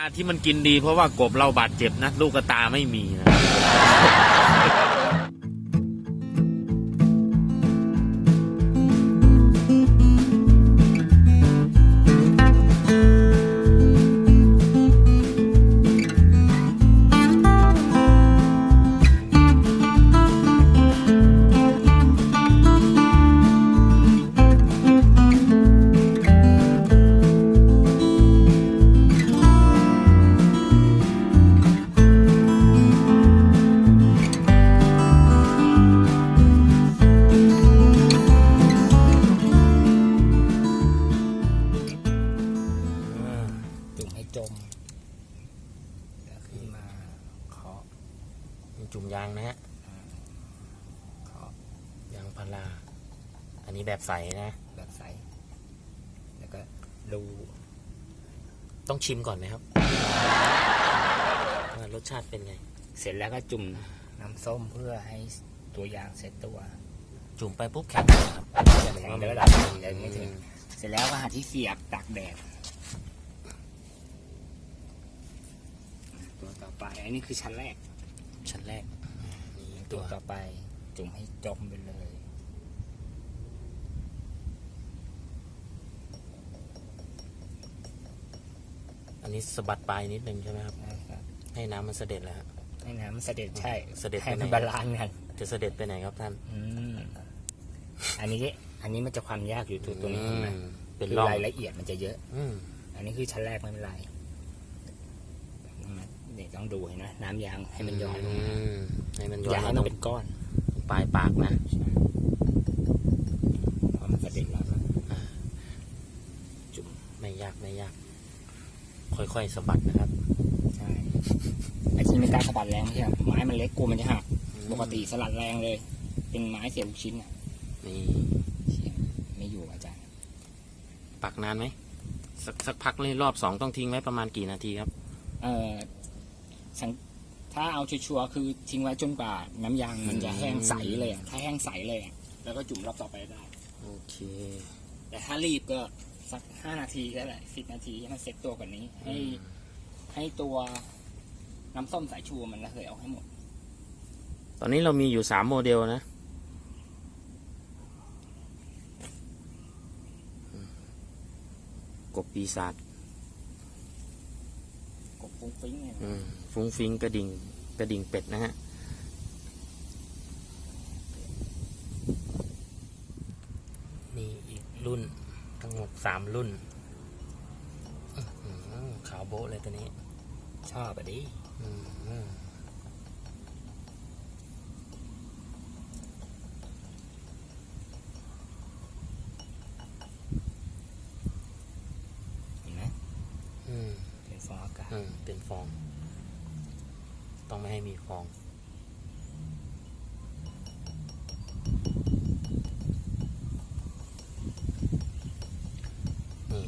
าที่มันกินดีเพราะว่ากบเราบาดเจ็บนะลูกตาไม่มีนะ ดู ต้องชิมก่อนไหมครับว่ารสชาติเป็นไง เสร็จแล้วก็จุ่มน้ำส้มเพื่อให้ตัวยางเซ็ตตัวจุ่มไปปุ๊บแข็งเลยครับจะแข็งในระดับหนึ่งแต่ไม่ถึง เสร็จแล้วก็หาที่เสียบตากแดดตัวต่อไป อันนี้คือชั้นแรก ชั้นแรกนี่ตัตัววต่อไป จุ่มให้จมไปเลย อันนี้สะบัดปลายนิดนึงใช่ไหมครับ นะครับให้น้ำมันเสด็จแล้วฮะ ให้น้ำมันเสด็จใช่เสด็จให้ไปไหนมันบาลานซ์กันจะเสด็จไปไหนครับท่านอืมอันนี้อันนี้มันจะความยากอยู่ตัวตัวนี้อืเห็นไหมมเป็นคือร่องรายละเอียดมันจะเยอะ อืมอันนี้คือชั้นแรกไม่เป็นไรเด็กต้องดูเห็นไหมน้ำยางให้มันย้อยลงมามให้มันย้ออยย่าให้มามัตนรเป็งนก้อน ปลายปากนะ พอมันเสด็จแล้วนะ จุ่มไม่ยากไม่ยาก ค่อยๆสะบัดนะครับ ใช่ไอ้ที่ไม่กล้าสะบัดแรงไม่ใช่หรอไม้มันเล็กกลัวมันจะหักปกติสลัดแรงเลย เป็นไม้เสียบลูกชิ้นอะนี่เชี่ยไม่อยู่อาจารย์ ปักนานไหมสักสักพักเลยรอบสองต้องทิ้งไว้ประมาณกี่นาทีครับ เออสังถ้าเอาชัวร์ๆคือทิ้งไว้จนกว่าน้ำยางมันจะแห้งใสเลยอะถ้าแห้งใสเลยอะแล้วก็จุ่มรอบต่อไปได้ โอเค แต่ถ้ารีบก็ สักห้านาทีก็ได้สิบนาทีให้มันเซ็ตตัวกว่านี้ ให้ ให้ตัวน้ำส้มสายชูมันระเหยออกให้หมด ตอนนี้เรามีอยู่สามโมเดลนะ กบปีศาจกบฟุ้งฟิ้งเนี่ยอืมฟุ้งฟิงกระดิ่งกระดิ่งเป็ดนะฮะ นี่อีกรุ่น ทั้งหมด สามรุ่นอื้อหือขาวโบ๊ะเลยตัวนี้ ชอบอะดิอืมเห็นไหมอืมเป็นฟองอากาศอืมเป็นฟอง ต้องไม่ให้มีฟอง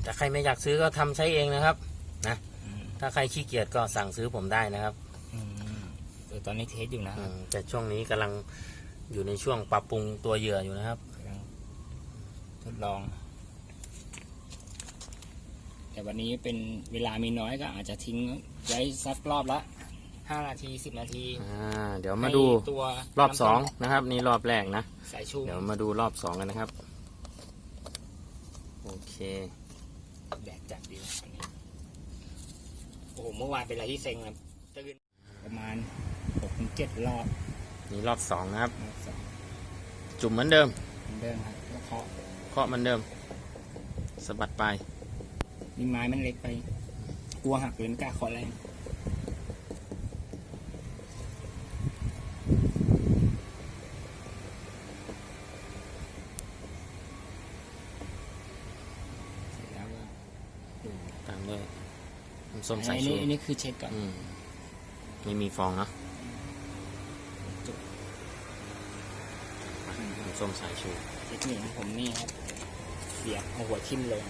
นี่ถ้าใครไม่อยากซื้อก็ทำใช้เองนะครับ นะอืมถ้าใครขี้เกียจก็สั่งซื้อผมได้นะครับอืมเออตอนนี้เทสอยู่นะอืมแต่ช่วงนี้กำลังอยู่ในช่วงปรับปรุงตัวเหยื่ออยู่นะครับกำลังทดลอง แต่วันนี้เป็นเวลามีน้อยก็อาจจะทิ้งไว้สักรอบละห้านาทีสิบนาทีอ่าเดี๋ยวมาดูให้ตัวรอบสองน้ำส้นะครับ นี่รอบแรกนะมสายชูเดี๋ยวมาดูรอบสองกันนะครับ โอเค แดดจัดดีนะวันนี้ โอ้โหเมื่อวานเป็นอะไรที่เซ็งนะตื่นประมาณหกถึงเจ็ดรอบนี่รอบสองนะครับ รอบสองจุ่มเหมือนเดิมเหมือนเดิมครับแล้วเคาะเคาะเหมือนเดิมสะบัดไป นี่ไม้มันเล็กไป กลัวหักเลยไม่กล้าเคาะแรงเสร็จแล้วก็ดู ตามด้วยน้ำ ส้มสายอันชูนี้อันนี้คือเช็คก่อนอืมไม่มีฟองเนาะจุดน้ำส้มสายชูเทคนิคของผมนี่ครับเสียบเอาหัวทิ่มลง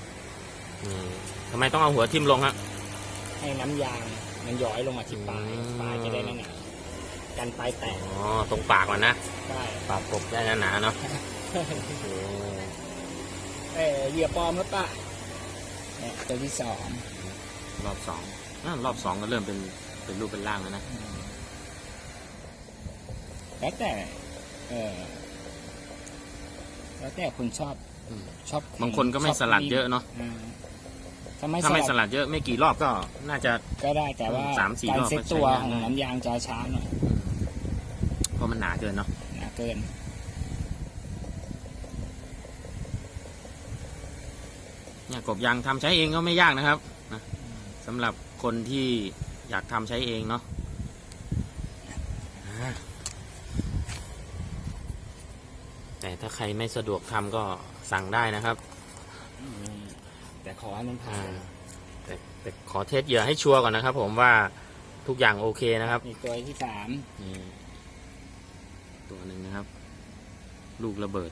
นี่ทำไมต้องเอาหัวทิ่มลงฮะ ให้น้ำยางมันย้อยลงมาที่ปลายอืม ปลายจะได้หนาๆกันปลายแตกอ๋อตรงปากมันนะได้ปากกบได้หนาๆเนาะโอเคเออเหยื่อปลอมหรือเปล่าเนี่ยตัวที่สอง รอบสองอะรอบสองก็เริ่มเป็นเป็นรูปเป็นร่างแล้วนะ แล้วแต่เออแล้วแต่คุณชอบอืม ชอบบางคนก็ไม่ชบสลัดเยอะเนาะอืมถ้าไม่ถ้าไม่สสลัดลัดเยอะไม่กี่รอบก็น่าจะ ก็ได้แต่ว่าสามสี่การรอบเซ็ตก็ใช้ตัวงานของได้น้ำยางจะช้าหน่อยเพราะมันหนาเกินเนาะหนาเกิน เนี่ยกบยางทำใช้เองก็ไม่ยากนะครับนะ สำหรับคนที่อยากทำใช้เองเนาะอ่าแต่ถ้าใครไม่สะดวกทำก็สั่งได้นะครับ แต่ขอให้มันผ่าอ่านแต่แต่ขอเทสเหยื่อให้ชัวร์ก่อนนะครับ ผมว่าทุกอย่างโอเคนะครับอีกตัวที่สามนี่ตัวหนึ่งนะครับ ลูกระเบิด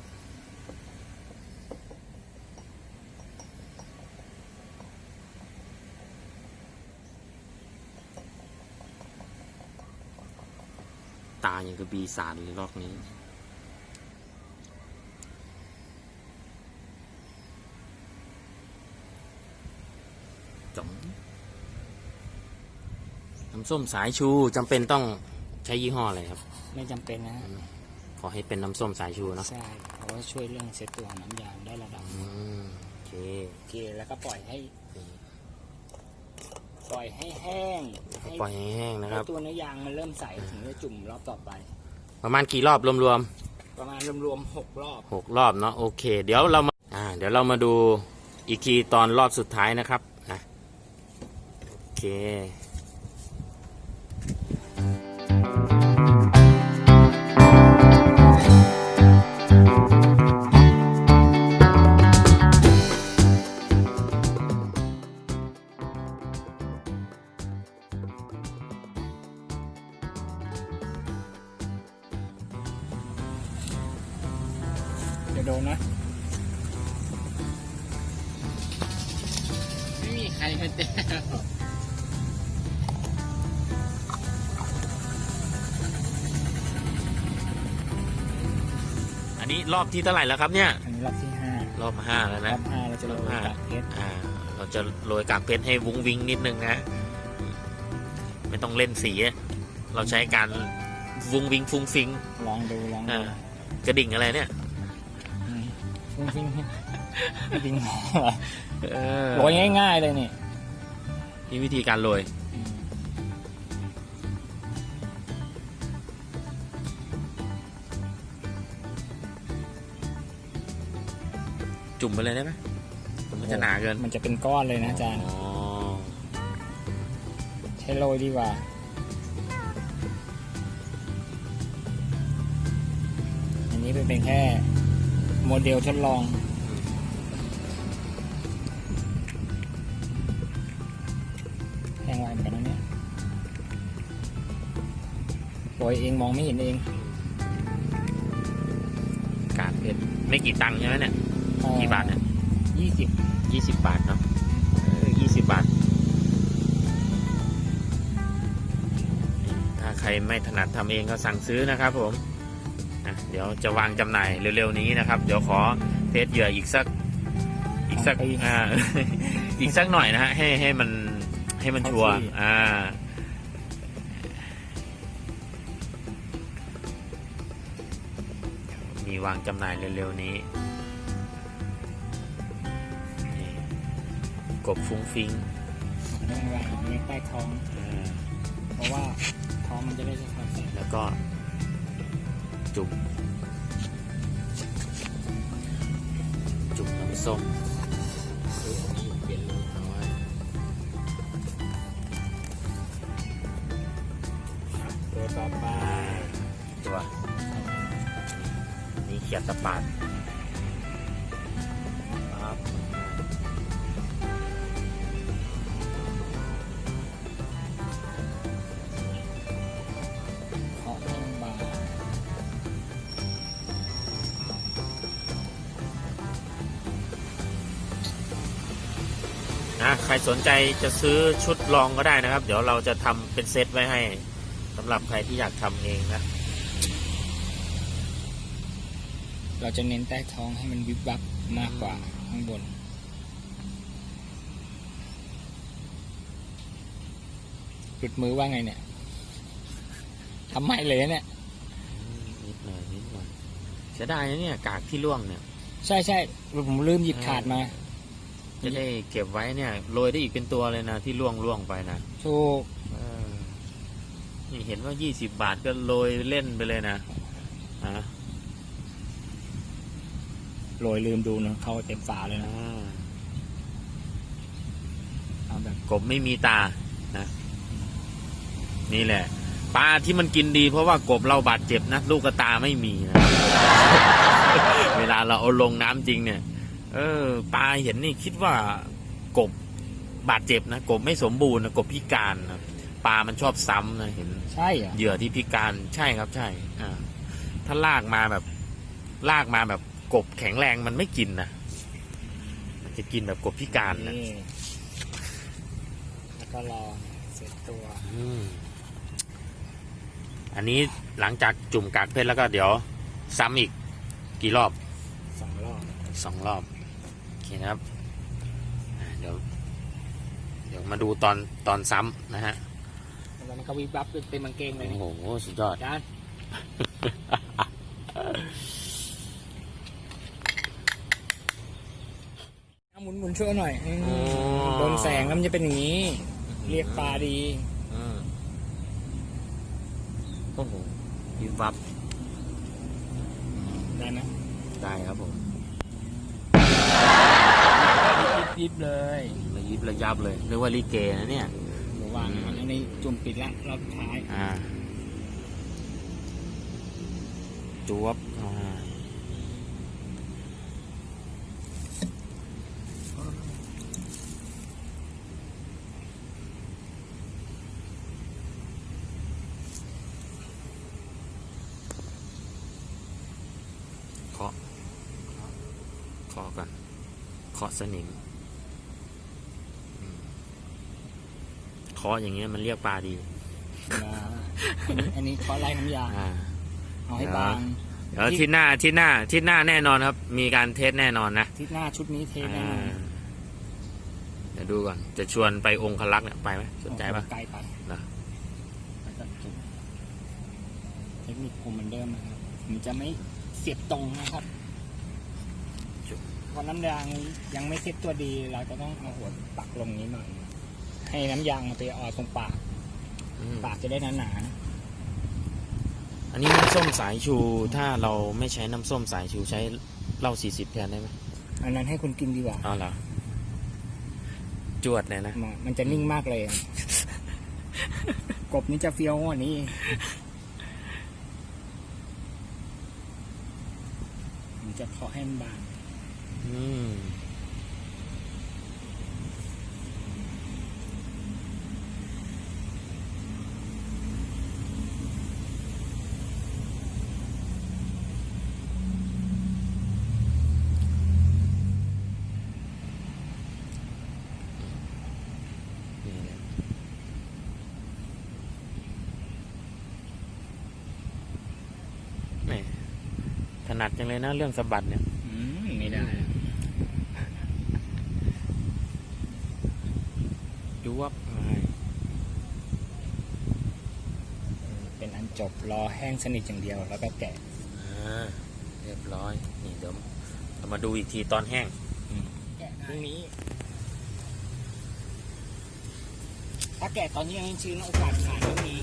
ตาอย่างกับบีสารเลยรอบนี้จ๋องน้ำส้มสายชูจำเป็นต้องใช้ยี่ห้ออะไรครับ ไม่จำเป็นนะขอให้เป็นน้ำส้มสายชูเนาะใช่เพราะว่าช่วยเรื่องเซ็ตตัวของน้ำยางได้ระดับหอืนึ่งมโอเคโอเคแล้วก็ปล่อยให้ป ล่อยให้แห้งให้ปล่อยให้แห้งนะคให้รับตัวเนื้อยางมันเริ่มใสถึงจะจุ่มรอบต่อไป ประมาณกี่รอบรวมประมาณรวมๆหกรอบๆหกรอบเนาะโอเค เดี๋ยวเรามาอ่าเดี๋ยวเรามาดูอีกทีตอนรอบสุดท้ายนะครับนะโอเค โดนนะ ไม่มีใครมาเจออันนี้รอบที่เท่าไหร่แล้วครับเนี่ย อันนี้รอบที่ห้ารอบห้าแล้วรนะ อบห้าเราจะโรยรอบห้ากากเพชรอ่า เราจะโรยกากเพชรให้วุ้งวิงนิดนึงนะ ไม่ต้องเล่นสีอะเราใช้การวุ้งวิงฟุ้งฟิงลองดูลองดูอ่ากระดิ่งอะไรเนี่ยอื มฟิงฟิงฟิงเออโรยง่ายๆเลยนี่นี่วิธีการโรยอืมจุ่มไปเลยได้ไหมมันจะหนาเกินมันจะเป็นก้อนเลยนะอาจารย์ อ๋อใช้โรยดีกว่า อันนี้เป็นแค่ โมเดลทดลองแห้งไวเหมือนกันนะเนี่ยโรยเองมองไม่เห็นเองกากเพชรไม่กี่ตังค์ใช่ไหมเนี่ย กี่บาทเนี่ยยี่สิบยี่สิบบาทเนาะยี่สิบบาท ถ้าใครไม่ถนัดทำเองก็สั่งซื้อนะครับผม นะเดี๋ยวจะวางจำหน่ายเร็วๆนี้นะครับ เดี๋ยวขอเทสเหยื่ออีกสัก อีกสักอ่าอีกสักหน่อยนะฮะให้ให้มันให้มันชัวร์อ่ามีวางจำหน่ายเร็วๆนี้นี่กบฟุ้งฟิ้งเรื่องอะไรในใต้ท้องอ่าเพราะว่าท้องมันจะได้สะท้อนแสงแล้วก็ จุ่มจุ่มน้ำส้มเอาไว้ตัวต่อไปตัวนี่เขียดตะปาด สนใจจะซื้อชุดลองก็ได้นะครับ เดี๋ยวเราจะทำเป็นเซตไว้ให้สำหรับใครที่อยากทำเองนะ เราจะเน้นใต้ท้องให้มันวิบวับมากกว่าข้างบน หลุดมือว่าไงเนี่ยทำไม่เลยเนี่ยนิดหน่อยนิดหน่อยเสียดายนะเนี่ยกากที่ร่วงเนี่ย ใช่ใช่ผมลืมหยิบขาดมา จะได้เก็บไว้เนี่ยโรยได้อีกเป็นตัวเลยนะที่ร่วงร่วงไปนะถูกเออนี่เห็นว่ายี่สิบบาทก็โรยเล่นไปเลยนะอะโรยลืมดูเนอะเขาเต็มฝาเลยนะอ่าเอาแบบกบไม่มีตานะนี่แหละปลาที่มันกินดี เพราะว่ากบเราบาดเจ็บนะลูกกระตาไม่มีนะเวลาเราเอาลงน้ำจริงเนี่ย เออปลาเห็นนี่คิดว่ากบบาดเจ็บนะกบไม่สมบูรณ์นะกบพิการนะปลามันชอบซ้ำนะเห็นใช่เหรอเหยื่อที่พิการใช่ครับใช่อ่าถ้าลากมาแบบ ลากมาแบบกบแข็งแรงมันไม่กินนะมันจะกินแบบกบพิการนะนี่แล้วก็รอเสร็จตัวอืมอันนี้หลังจากจุ่มกากเพชรแล้วก็เดี๋ยว ซ้ำอีกกี่รอบสองรอบ สองรอบโอ เคนะครับอ่าเดี๋ยวเดี๋ยวมาดูตอนตอนซ้ำนะฮะแล้วมันก็วิบวับเต็มกางเกงเลยโอ้นี่โหสุดยอดจานเอาหมุนหมุนช่วยหน่อยอืมโอ้โดนแสงแล้วมันจะเป็นอย่างนี้ เรียกปลาดีอืมโอ้โหยิบวับ ได้ไหมได้ครับผม ยิบเลยระยิบระยับเลยเรียกว่าลิเกนะเนี่ยระวังนะอันนี้จุ่มปิดแล้วรอบท้ายอ่าจวบอ่าเคาะเคาะก่อนเคาะสนิมอืมเคาะอย่างเงี้ยมันเรียกปลาดีอ่าอันนี้อันนี้ขอไล่น้ำยาอ่า เอาให้บาง เดี๋ยวอาที่หน้าอาที่หน้าอาที่หน้าแน่นอนครับ มีการเทสแน่นอนนะทิศหน้าชุดนี้เทแน่นอนอ่าเดี๋ยวดูก่อน จะชวนไปองคลักษ์เนี่ยไปไหมสนใจปะ ไกลไปนะ แล้วก็จุ่มเทคนิคผมเหมือนเดิมนะครับผมจะไม่เสียบตรงนะครับเพราะน้ำยางยังไม่เซ็ตตัวดี เราจะต้องเอาหัวปักลงนี้หน่อย ให้น้ำยางมันไปออตรงปาก อืมปากจะได้หนาอันนี้น้ำส้มสายชูถ้าเราไม่ใช้น้ำส้มสายชูใช้เหล้าสี่สิบแทนได้ไหมๆอันนั้นให้คุณกินดีกว่าอ๋อเหรอจวดเลยนะ มันมันจะนิ่งมากเลยอะ กบนี้จะเฟี้ยวกว่านี้ ผมจะเคาะให้มันบางอืม นี่แหละแหม่ถ นัดจังเลยนะ เรื่องสะบัดเนี่ยอืมไม่ได้จวบเป็นอันจบรอแห้งสนิทอย่างเดียว แล้วก็แกะอ่าเรียบร้อย นี่เดี๋ยวเรามาดูอีกทีตอนแห้งแกะพรุ่งนี้ ถ้าแกะตอนนี้ยังชื้นโอกาสขาดก็มี